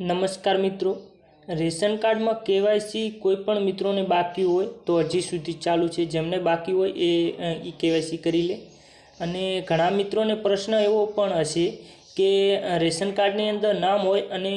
નમસ્કાર મિત્રો. રેશન કાર્ડમાં કેવાયસી કોઈ પણ મિત્રોને બાકી હોય તો હજી સુધી ચાલુ છે. જેમને બાકી હોય એ ઈ કેવાયસી કરી લે. અને ઘણા મિત્રોને પ્રશ્ન એવો પણ હશે કે રેશન કાર્ડની અંદર નામ હોય અને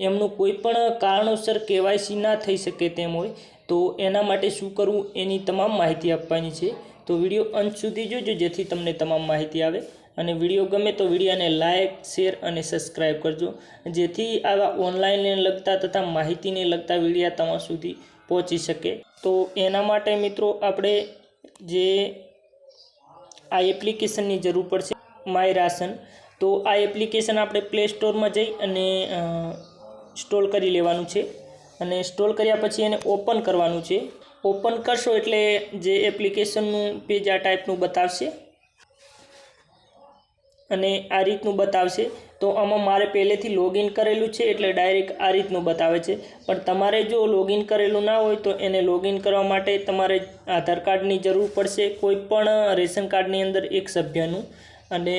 એમનું કોઈ પણ કારણોસર કેવાયસી ના થઈ શકે તેમ હોય, તો એના માટે શું કરવું એની તમામ માહિતી આપવાની છે. તો વીડિયો અંત સુધી જોજો જેથી તમને તમામ માહિતી આવે. અને વીડિયો ગમે તો વિડીયોને લાઇક શેર અને સબસ્ક્રાઈબ કરજો. જેથી આવા ઓનલાઈનને લગતા તથા માહિતીને લગતા વિડીયા તમારા સુધી પહોંચી શકે. તો એના માટે મિત્રો આપણે જે આ એપ્લિકેશનની જરૂર પડશે, માય રાશન. તો આ એપ્લિકેશન આપણે પ્લે સ્ટોરમાં જઈ અને ઇન્સ્ટોલ કરી લેવાનું છે. અને ઇન્સ્ટોલ કર્યા પછી એને ઓપન કરવાનું છે. ઓપન કરશો એટલે જે એપ્લિકેશનનું પેજ આ ટાઈપનું બતાવશે. અને આ રીતનું બતાવશે. તો આમાં મારે પહેલેથી લોગિન કરેલું છે એટલે ડાયરેક્ટ આ રીતનું બતાવે છે. પણ તમારે જો લોગિન કરેલું ના હોય તો એને લોગિન કરવા માટે તમારે આધાર કાર્ડની જરૂર પડશે. કોઈ પણ રેશન કાર્ડની અંદર એક સભ્યનું. અને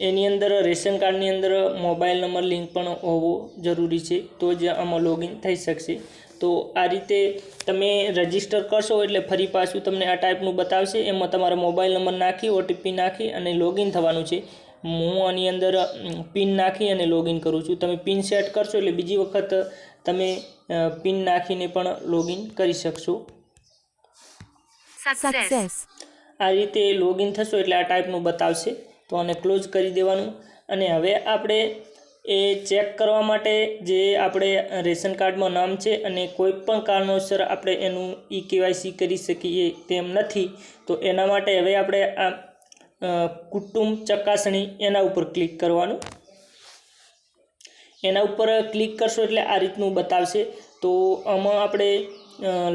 એની અંદર રેશન કાર્ડની અંદર મોબાઈલ નંબર, લિંક પણ હોવો જરૂરી છે. તો જ આમાં લોગિન થઈ શકશે. તો આ રીતે તમે રજિસ્ટર કરશો એટલે ફરી પાછું તમને આ ટાઈપનું બતાવશે. એમાં તમારો મોબાઈલ નંબર નાખી ઓટીપી નાખી અને લોગિન થવાનું છે. હું આની અંદર પિન નાખી અને લોગિન કરું છું. તમે પિન સેટ કરશો એટલે બીજી વખત તમે પિન નાખીને પણ લોગિન કરી શકશો. Success. આ રીતે લોગિન થશો એટલે આ ટાઈપનું બતાવશે. તો આને ક્લોઝ કરી દેવાનું. અને હવે આપણે એ ચેક કરવા માટે જે આપણે રેશન કાર્ડમાં નામ છે અને કોઈ પણ કારણોસર આપણે એનું ઈ કેવાયસી કરી શકીએ તેમ નથી તો એના માટે હવે આપણે આ કુટુંબ ચકાસણી એના ઉપર ક્લિક કરવાનું. એના ઉપર ક્લિક કરશો એટલે આ રીતનું બતાવશે. તો આમાં આપણે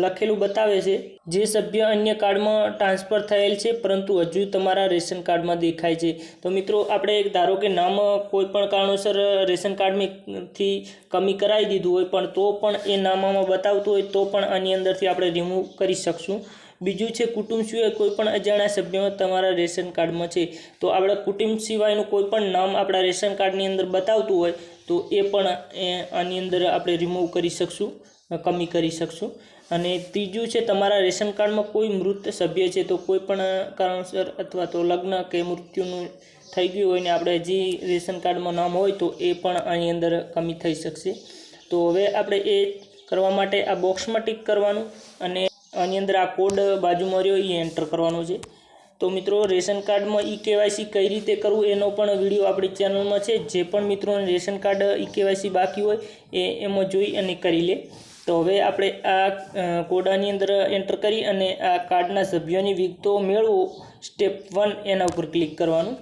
લખેલું બતાવે છે, જે સભ્ય અન્ય કાર્ડમાં ટ્રાન્સફર થયેલ છે, પરંતુ હજુ તમારા રેશન કાર્ડમાં દેખાય છે. તો મિત્રો, આપણે ધારો કે નામ કોઈ પણ કારણોસર રેશન કાર્ડમાંથી કમી કરાવી દીધું હોય પણ તો પણ એ નામામાં બતાવતું હોય તો પણ આની અંદરથી આપણે રિમૂવ કરી શકશું. બીજું છે, કુટુંબ સિવાય કોઈ પણ અજાણ્યા સભ્યમાં તમારા રેશન કાર્ડમાં છે, તો આપણે કુટુંબ સિવાયનું કોઈ પણ નામ આપણા રેશન કાર્ડની અંદર બતાવતું હોય, તો એ પણ આની અંદર આપણે રિમૂવ કરી શકશું, કમી કરી શકશું. અને ત્રીજું છે, તમારા રેશન કાર્ડમાં કોઈ મૃત સભ્ય છે, તો કોઈ પણ કારણસર અથવા તો લગ્ન કે મૃત્યુનું થઈ ગયું હોય ને આપણે હજી રેશન કાર્ડમાં નામ હોય, તો એ પણ આની અંદર કમી થઈ શકશે. તો હવે આપણે એ કરવા માટે આ બોક્સમાં ટીક કરવાનું અને આની અંદર આ કોડ બાજુમાં રહ્યો એ એન્ટર કરવાનો છે. તો મિત્રો, રેશન કાર્ડમાં ઈ કેવાયસી કઈ રીતે કરવું એનો પણ વીડિયો આપણી ચેનલમાં છે. જે પણ મિત્રોને રેશન કાર્ડ, ઈ કેવાયસી બાકી હોય, એ એમાં જોઈ અને કરી લે. તો હવે આપણે આ કોડાની અંદર એન્ટર કરી અને આ કાર્ડના સભ્યોની વિગતો મેળવો. સ્ટેપ વન એના ઉપર ક્લિક કરવાનું.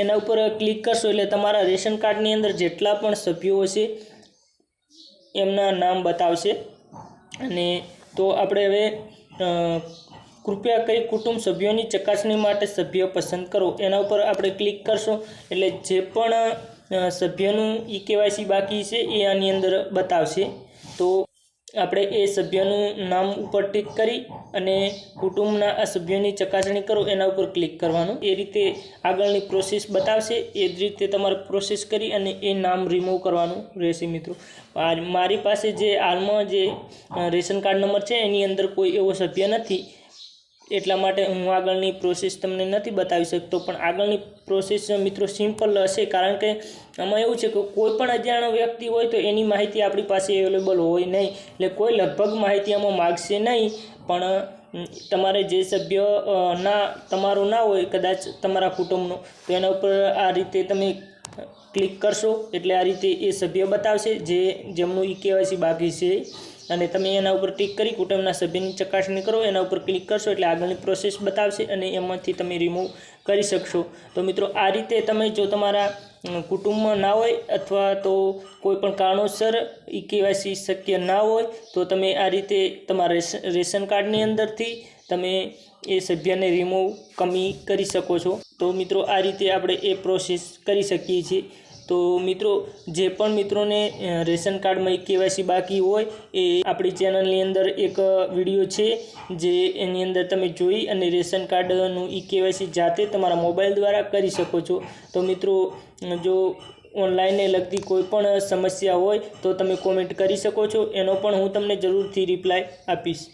એના ઉપર ક્લિક કરશો એટલે તમારા રેશન કાર્ડની અંદર જેટલા પણ સભ્યો હશે, એમના નામ બતાવશે. અને તો આપણે હવે કૃપયા કઈ કુટુંબ સભ્યોની ચકાસણી માટે સભ્ય પસંદ કરો. એના ઉપર આપણે ક્લિક કરશો. એટલે જે પણ સભ્યનું ઈ કેવાયસી બાકી છે, એ આની અંદર બતાવશે. તો આપણે એ સભ્યનું નામ ઉપર ટીક કરી અને કુટુંબના આ સભ્યોની ચકાસણી કરો, એના ઉપર ક્લિક કરવાનું. એ રીતે આગળની પ્રોસેસ બતાવશે. એ જ રીતે તમારે પ્રોસેસ કરી અને એ નામ રિમૂવ કરવાનું રહેશે મિત્રો. મારી પાસે જે હાલમાં જે રેશન કાર્ડ નંબર છે, એની અંદર કોઈ એવો સભ્ય નથી. એટલા માટે હું આગળની પ્રોસેસ તમને નથી બતાવી શકતો, પણ આગળની પ્રોસેસ મિત્રો સિમ્પલ હશે, કારણ કે આમાં એવું છે કે કોઈ પણ અજાણ્યો વ્યક્તિ હોય તો એની માહિતી આપણી પાસે અવેલેબલ હોય નહીં. એટલે કોઈ લગભગ માહિતી આમાં માગશે નહીં, પણ તમારે જે સભ્ય ના, તમારો ના હોય, કદાચ તમારા કુટુંબનો, તો એના ઉપર આ રીતે તમે ક્લિક કરશો, એટલે આ રીતે એ સભ્ય બતાવશે, જે, જેમનું ઈ કેવાયસી બાકી છે. અને તમે એના ઉપર ક્લિક કરી કુટુંબના સભ્યની ચકાસણી કરો, એના ઉપર ક્લિક કરશો એટલે આગળની પ્રોસેસ બતાવશે અને એમાંથી તમે રિમૂવ કરી શકશો. તો મિત્રો, આ રીતે તમે જો તમારા કુટુંબમાં ના હોય અથવા તો કોઈ પણ કારણોસર ઈ કેવાયસી શક્ય ના હોય, તો તમે આ રીતે તમારા રેશન કાર્ડની અંદરથી તમે એ સભ્યને રિમૂવ કમી કરી શકો છો. તો મિત્રો, આ રીતે આપણે એ પ્રોસેસ કરી શકીએ છીએ. તો મિત્રો, જે પણ મિત્રોને રેશન કાર્ડમાં કેવાયસી બાકી હોય, એ આપણી ચેનલની અંદર એક વીડિયો છે, જે એની અંદર તમે જોઈ અને રેશન કાર્ડનું ઈ કેવાયસી જાતે તમારા મોબાઈલ દ્વારા કરી શકો છો. તો મિત્રો, જો ઓનલાઈનને લગતી કોઈ પણ સમસ્યા હોય, તો તમે કોમેન્ટ કરી શકો છો. એનો પણ હું તમને જરૂરથી રિપ્લાય આપીશ.